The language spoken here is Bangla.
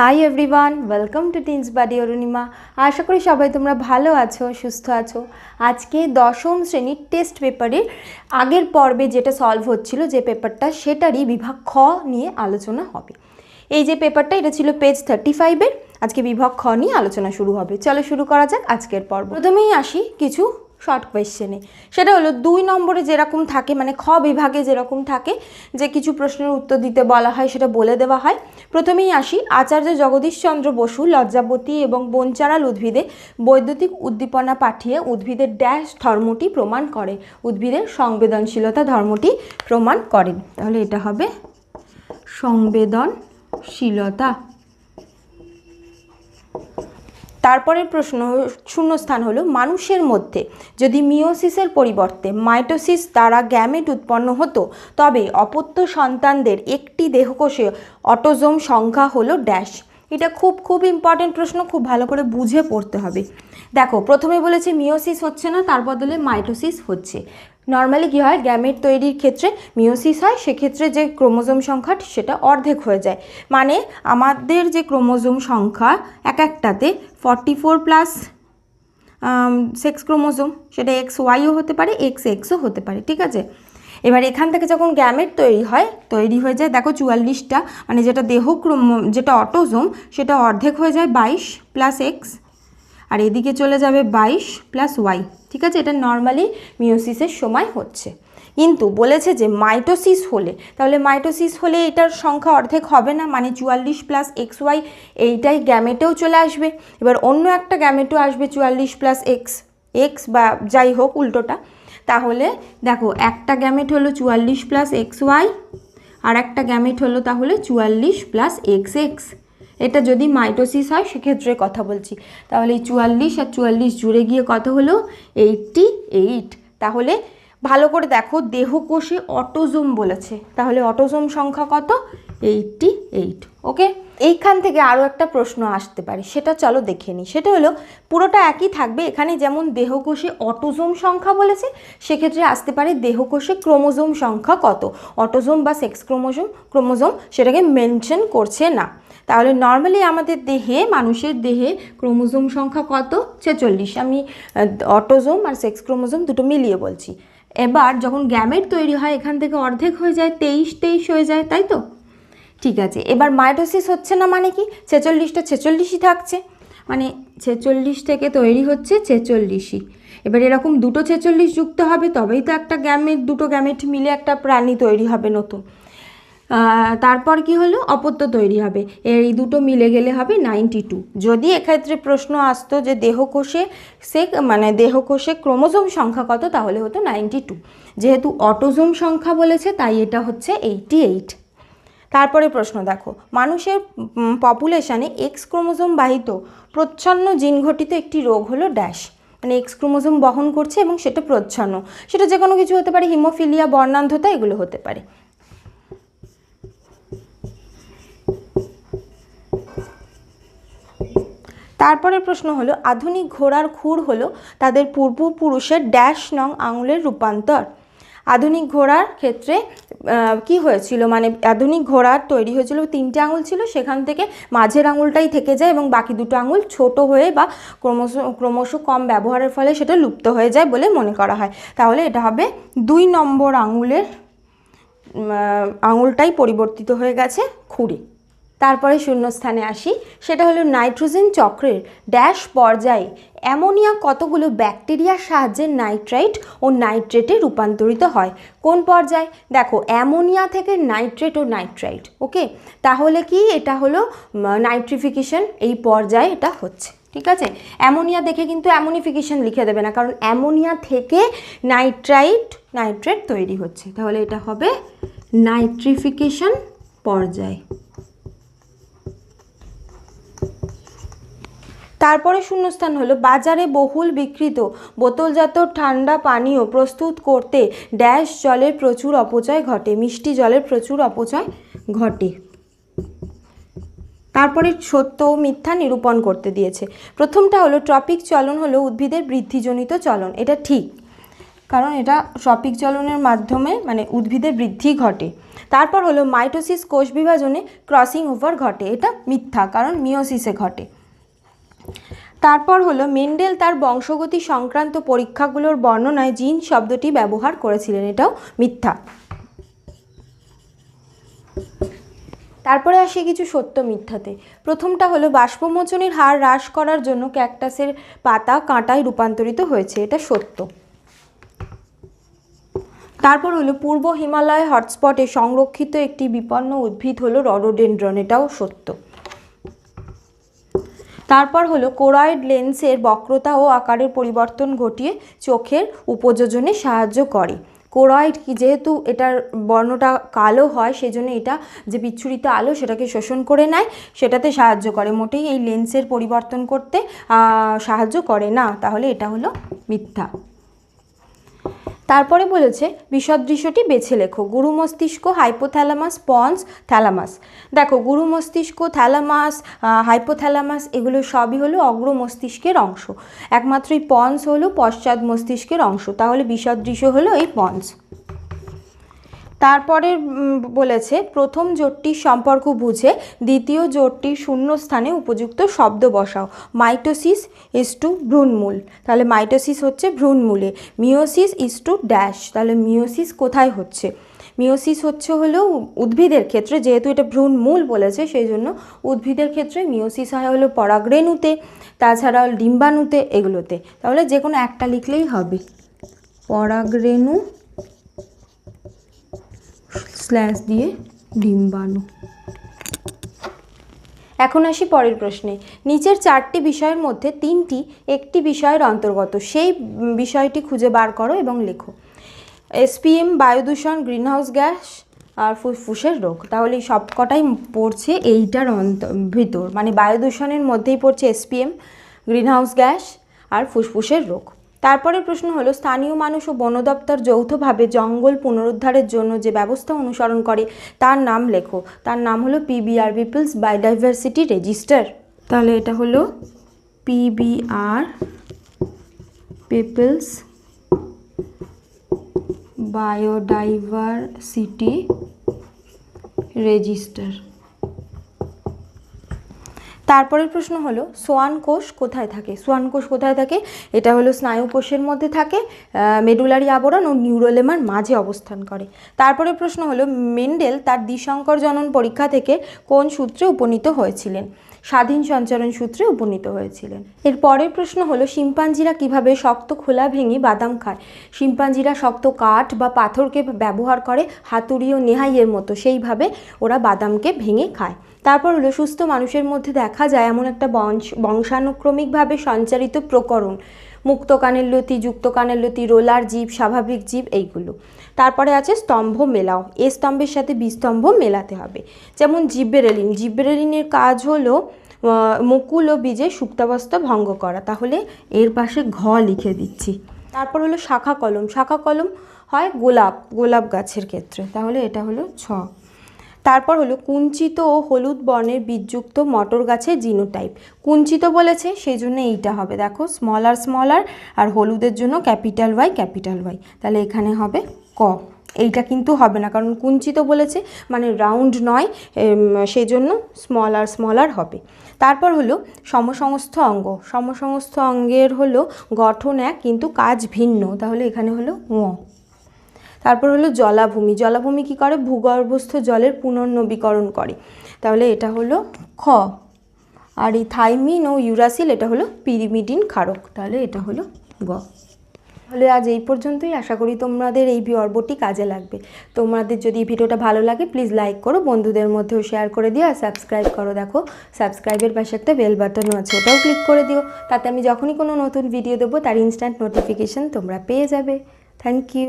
Hi everyone welcome to teens buddy Arunima আশা করি সবাই তোমরা ভালো আছো, সুস্থ আছো। আজকে দশম শ্রেণির টেস্ট পেপারের আগের পর্বে যেটা সলভ হচ্ছিল, যে পেপারটা সেটারই বিভাগ খ নিয়ে আলোচনা হবে। এই যে পেপারটা এটা ছিল পেজ থার্টি ফাইভের আজকে বিভাগ খ নিয়ে আলোচনা শুরু হবে। চলো শুরু করা যাক আজকের পর্ব। প্রথমেই আসি কিছু শর্ট কোয়েশ্চেনে সেটা হলো, দুই নম্বরে যেরকম থাকে মানে খ বিভাগে যেরকম থাকে, যে কিছু প্রশ্নের উত্তর দিতে বলা হয়, সেটা বলে দেওয়া হয়। প্রথমেই আসি, আচার্য জগদীশচন্দ্র বসু লজ্জাবতী এবং বনচারাল উদ্ভিদে বৈদ্যুতিক উদ্দীপনা পাঠিয়ে উদ্ভিদের ড্যাশ ধর্মটি প্রমাণ করে। উদ্ভিদের সংবেদনশীলতা ধর্মটি প্রমাণ করেন। তাহলে এটা হবে সংবেদনশীলতা। তারপরের প্রশ্ন শূন্যস্থান হলো মানুষের মধ্যে। যদি মিওসিসের পরিবর্তে মাইটোসিস দ্বারা গ্যামেট উৎপন্ন হতো, তবে অপত্য সন্তানদের একটি দেহকোষে অটোজোম সংখ্যা হলো ড্যাশ। এটা খুব খুব ইম্পর্টেন্ট প্রশ্ন, খুব ভালো করে বুঝে পড়তে হবে। দেখো, প্রথমে বলেছে মিওসিস হচ্ছে না, তার বদলে মাইটোসিস হচ্ছে। নর্মালি কী হয়? গ্যামেট তৈরির ক্ষেত্রে মিওসিস হয়, সেক্ষেত্রে যে ক্রোমোজোম সংখ্যা, সেটা অর্ধেক হয়ে যায়। মানে আমাদের যে ক্রোমোজোম সংখ্যা এক একটাতে forty four plus sex chromosome সেটা এক্স ওয়াইও হতে পারে এক্স এক্সও হতে পারে, ঠিক আছে? এবার এখান থেকে যখন গ্যামেট তৈরি হয়, তৈরি হয়ে যায়, দেখো চুয়াল্লিশটা মানে যেটা দেহ ক্রোম, যেটা অটোজোম, সেটা অর্ধেক হয়ে যায় বাইশ প্লাস এক্স আর এদিকে চলে যাবে বাইশ প্লাস ওয়াই ঠিক আছে? এটা নর্মালি মিওসিসের সময় হচ্ছে। কিন্তু বলেছে যে মাইটোসিস হলে, তাহলে মাইটোসিস হলে এটার সংখ্যা অর্ধেক হবে না মানে চুয়াল্লিশ প্লাস এক্স ওয়াই এইটাই গ্যামেটেও চলে আসবে। এবার অন্য একটা গ্যামেটও আসবে, চুয়াল্লিশ প্লাস এক্স এক্স বা যাই হোক উল্টোটা। তাহলে দেখো, একটা গ্যামেট হলো চুয়াল্লিশ প্লাস এক্স ওয়াই আর একটা গ্যামেট হলো তাহলে চুয়াল্লিশ প্লাস এক্স এক্স এটা যদি মাইটোসিস হয়, সেক্ষেত্রে কথা বলছি। তাহলে এই চুয়াল্লিশ আর চুয়াল্লিশ জুড়ে গিয়ে কত হলো? এইটটি এইট তাহলে ভালো করে দেখো, দেহকোষে অটোজোম বলেছে। তাহলে অটোজোম সংখ্যা কত? Eighty eight. ওকে? এইখান থেকে আরও একটা প্রশ্ন আসতে পারে, সেটা চলো দেখে নিই। সেটা হলো, পুরোটা একই থাকবে, এখানে যেমন দেহকোষে অটোজোম সংখ্যা বলেছে, সেক্ষেত্রে আসতে পারে দেহকোষে ক্রোমোজোম সংখ্যা কত? অটোজোম বা সেক্স ক্রোমোজোম ক্রোমোজোম সেটাকে মেনশন করছে না। তাহলে নর্মালি আমাদের দেহে, মানুষের দেহে ক্রোমোজোম সংখ্যা কত? ছেচল্লিশ। আমি অটোজোম আর সেক্স ক্রোমোজোম দুটো মিলিয়ে বলছি। এবার যখন গ্যামেট তৈরি হয়, এখান থেকে অর্ধেক হয়ে যায়, তেইশ তেইশ হয়ে যায়, তাই তো? ঠিক আছে, এবার মাইটোসিস হচ্ছে না মানে কি? ছেচল্লিশটা ছেচল্লিশই থাকছে। মানে ছেচল্লিশ থেকে তৈরি হচ্ছে ছেচল্লিশই। এবার এরকম দুটো ছেচল্লিশ যুক্ত হবে, তবেই তো একটা গ্যামেট, দুটো গ্যামেট মিলে একটা প্রাণী তৈরি হবে নতুন। তারপর কি হলো? অপত্য তৈরি হবে। এই দুটো মিলে গেলে হবে নাইনটি টু যদি এক্ষেত্রে প্রশ্ন আসতো যে দেহকোষে সে মানে দেহকোষে ক্রোমোজোম সংখ্যা কত, তাহলে হতো নাইনটি টু যেহেতু অটোজোম সংখ্যা বলেছে, তাই এটা হচ্ছে এইটটি এইট তারপরে প্রশ্ন দেখো। মানুষের পপুলেশানে এক্স ক্রোমোজোম বাহিত প্রচ্ছন্ন জিন ঘটিত একটি রোগ হলো ড্যাশ। মানে এক্স ক্রোমোজোম বহন করছে এবং সেটা প্রচ্ছন্ন। সেটা যে কোনো কিছু হতে পারে, হিমোফিলিয়া, বর্ণান্ধতা, এগুলো হতে পারে। তারপরের প্রশ্ন হলো, আধুনিক ঘোড়ার খুর হলো তাদের পূর্বপুরুষের ড্যাশ নং আঙুলের রূপান্তর। আধুনিক ঘোড়ার ক্ষেত্রে কি হয়েছিল? মানে আধুনিক ঘোড়ার তৈরি হয়েছিল, তিনটে আঙুল ছিল, সেখান থেকে মাঝের আঙুলটাই থেকে যায় এবং বাকি দুটো আঙুল ছোট হয়ে বা ক্রমশ ক্রমশ কম ব্যবহারের ফলে সেটা লুপ্ত হয়ে যায় বলে মনে করা হয়। তাহলে এটা হবে দুই নম্বর আঙুলের আঙুলটাই পরিবর্তিত হয়ে গেছে খুঁড়ে। তারপরে শূন্যস্থানে আসি। সেটা হলো নাইট্রোজেন চক্রের ড্যাশ পর্যায়ে অ্যামোনিয়া কতগুলো ব্যাকটেরিয়ার সাহায্যে নাইট্রাইট ও নাইট্রেটে রূপান্তরিত হয়? কোন পর্যায়ে? দেখো, অ্যামোনিয়া থেকে নাইট্রেট ও নাইট্রাইট ওকে? তাহলে কি? এটা হলো নাইট্রিফিকেশন। এই পর্যায়ে এটা হচ্ছে, ঠিক আছে? অ্যামোনিয়া দেখে কিন্তু অ্যামোনিফিকেশন লিখে দেবে না, কারণ অ্যামোনিয়া থেকে নাইট্রাইট নাইট্রেট তৈরি হচ্ছে। তাহলে এটা হবে নাইট্রিফিকেশন পর্যায়। তারপরে শূন্যস্থান হলো, বাজারে বহুল বিকৃত, বোতলজাত ঠান্ডা পানীয় প্রস্তুত করতে ড্যাশ জলের প্রচুর অপচয় ঘটে, মিষ্টি জলের প্রচুর অপচয় ঘটে। তারপরে সত্য ও মিথ্যা নিরূপণ করতে দিয়েছে। প্রথমটা হলো, ট্রপিক চলন হলো উদ্ভিদের বৃদ্ধিজনিত চলন, এটা ঠিক। কারণ এটা ট্রপিক চলনের মাধ্যমে মানে উদ্ভিদের বৃদ্ধি ঘটে। তারপর হলো, মাইটোসিস কোষ বিভাজনে ক্রসিং ওভার ঘটে, এটা মিথ্যা, কারণ মিওসিসে ঘটে। তারপর হলো মেন্ডেল তার বংশগতি সংক্রান্ত পরীক্ষাগুলোর বর্ণনায় জিন শব্দটি ব্যবহার করেছিলেন। এটাও মিথ্যা। তারপরে আসি কিছু সত্য মিথ্যাতে। প্রথমটা হলো বাষ্পমোচনের হার হ্রাস করার জন্য ক্যাকটাসের পাতা কাঁটায় রূপান্তরিত হয়েছে, এটা সত্য। তারপর হলো পূর্ব হিমালয় হটস্পটে সংরক্ষিত একটি বিপন্ন উদ্ভিদ হলো রডোডেন্ড্রন, এটাও সত্য। তারপর হলো কোরয়েড লেন্সের বক্রতা ও আকারের পরিবর্তন ঘটিয়ে চোখের উপযোজনে সাহায্য করে। কোরয়েড কি যেহেতু এটার বর্ণটা কালো হয়, সেজন্য এটা যে বিচ্ছুরিত আলো সেটাকে শোষণ করে নেয়, সেটাতে সাহায্য করে। মোটেই এই লেন্সের পরিবর্তন করতে সাহায্য করে না। তাহলে এটা হলো মিথ্যা। তারপরে বলেছে, বিসদৃশ্যটি বেছে লেখো। গুরু মস্তিষ্ক হাইপোথ্যালামাস পন্স থ্যালামাস দেখো, গুরু মস্তিষ্ক থ্যালামাস হাইপোথ্যালামাস এগুলো সবই হলো অগ্র মস্তিষ্কের অংশ। একমাত্র এই পন্স হলো পশ্চাৎ মস্তিষ্কের অংশ। তাহলে বিসদৃশ্য হলো এই পন্স তারপরে বলেছে, প্রথম জোটটির সম্পর্ক বুঝে দ্বিতীয় জোটটির শূন্য স্থানে উপযুক্ত শব্দ বসাও। মাইটোসিস ইস টু ভ্রূণমূল। তাহলে মাইটোসিস হচ্ছে ভ্রূণমূলে। Meiosis is to dash. তাহলে মিওসিস কোথায় হচ্ছে? মিওসিস হচ্ছে হলো উদ্ভিদের ক্ষেত্রে, যেহেতু এটা ভ্রূণমূল বলেছে সেই জন্য উদ্ভিদের ক্ষেত্রে মিওসিস হয় হলো পরাগরেণুতে, তাছাড়া ডিম্বাণুতে, এগুলোতে। তাহলে যে কোনো একটা লিখলেই হবে। পরাগরেণু স্ল্যাশ দিয়ে ডিম্বাণু এখন আসি পরের প্রশ্নে। নিচের চারটি বিষয়ের মধ্যে তিনটি একটি বিষয়ের অন্তর্গত। সেই বিষয়টি খুঁজে বার করো এবং লেখো। এসপিএম বায়ুদূষণ, গ্রিনহাউস গ্যাস আর ফুসফুসের রোগ। তাহলে এই সবকটাই পড়ছে এইটার অন্ত, ভিতর। মানে বায়ুদূষণের মধ্যেই পড়ছে এসপিএম গ্রিনহাউস গ্যাস আর ফুসফুসের রোগ। তারপরের প্রশ্ন হলো, স্থানীয় মানুষ ও বন দপ্তর যৌথভাবে জঙ্গল পুনরুদ্ধারের জন্য যে ব্যবস্থা অনুসরণ করে, তার নাম লেখো। তার নাম হলো পিবিআর পিপলস বায়োডাইভার্সিটি রেজিস্টার। তাহলে এটা হলো পিবিআর পিপলস বায়োডাইভার্সিটি রেজিস্টার। তারপরের প্রশ্ন হলো, সোয়ান কোষ কোথায় থাকে? সোয়ান কোষ কোথায় থাকে? এটা হলো স্নায়ু কোষের মধ্যে থাকে মেডুলারি আবরণ ও নিউরোলেমার মাঝে অবস্থান করে। তারপরে প্রশ্ন হলো, মেন্ডেল তার দ্বিশঙ্কর জনন পরীক্ষা থেকে কোন সূত্রে উপনীত হয়েছিলেন? স্বাধীন সঞ্চারণ সূত্রে উপনীত হয়েছিলেন। এর পরের প্রশ্ন হলো, শিম্পাঞ্জিরা কীভাবে শক্ত খোলা ভেঙে বাদাম খায়? শিম্পাঞ্জিরা শক্ত কাঠ বা পাথরকে ব্যবহার করে, হাতুড়ি ও নেহাইয়ের মতো, সেইভাবে ওরা বাদামকে ভেঙে খায়। তারপর হলো, সুস্থ মানুষের মধ্যে দেখা যায় এমন একটা বংশ, বংশানুক্রমিকভাবে সঞ্চারিত প্রকরণ। মুক্ত কানের লতি যুক্ত কানের লতি, রোলার জীব, স্বাভাবিক জীব, এইগুলো। তারপরে আছে স্তম্ভ মেলাও। এ স্তম্ভের সাথে বিস্তম্ভ মেলাতে হবে। যেমন জিব্বেরেলিন জিব্বেরেলিনের কাজ হলো মুকুল ও বীজের সুপ্তাবস্থা ভঙ্গ করা। তাহলে এর পাশে ঘ লিখে দিচ্ছি। তারপর হলো শাখা কলম। শাখা কলম হয় গোলাপ গোলাপ গাছের ক্ষেত্রে। তাহলে এটা হলো ছ। তারপর হলো কুঞ্চিত ও হলুদ বর্ণের বীজযুক্ত মটর গাছের জিনোটাইপ। কুঞ্চিত বলেছে সেই জন্য এইটা হবে। দেখো স্মল আর স্মল আর হলুদের জন্য ক্যাপিটাল ওয়াই ক্যাপিটাল ওয়াই তাহলে এখানে হবে ক। এইটা কিন্তু হবে না, কারণ কুঞ্চিত বলেছে মানে রাউন্ড নয় সেই জন্য স্মল আর স্মল আর হবে। তারপর হলো সমসমস্ত অঙ্গ। সমসমস্ত অঙ্গের হলো গঠন এক, কিন্তু কাজ ভিন্ন। তাহলে এখানে হলো ঙ। তারপর হলো জলাভূমি। জলাভূমি কি করে? ভূগর্ভস্থ জলের পুনর্নবীকরণ করে। তাহলে এটা হলো খ। আর এই থাইমিন ও ইউরাসিল, এটা হলো পিরিমিডিন ক্ষারক। তাহলে এটা হলো গ। তাহলে আজ এই পর্যন্তই। আশা করি তোমাদের এই পর্বটি কাজে লাগবে। তোমাদের যদি ভিডিওটা ভালো লাগে প্লিজ লাইক করো। বন্ধুদের মধ্যেও শেয়ার করে দিও। আর সাবস্ক্রাইব করো, দেখো। সাবস্ক্রাইবের পাশে একটা বেল বাটনও আছে, ওটাও ক্লিক করে দিও। তাতে আমি যখনই কোনো নতুন ভিডিও দেবো, তার ইনস্ট্যান্ট নোটিফিকেশন তোমরা পেয়ে যাবে। Thank you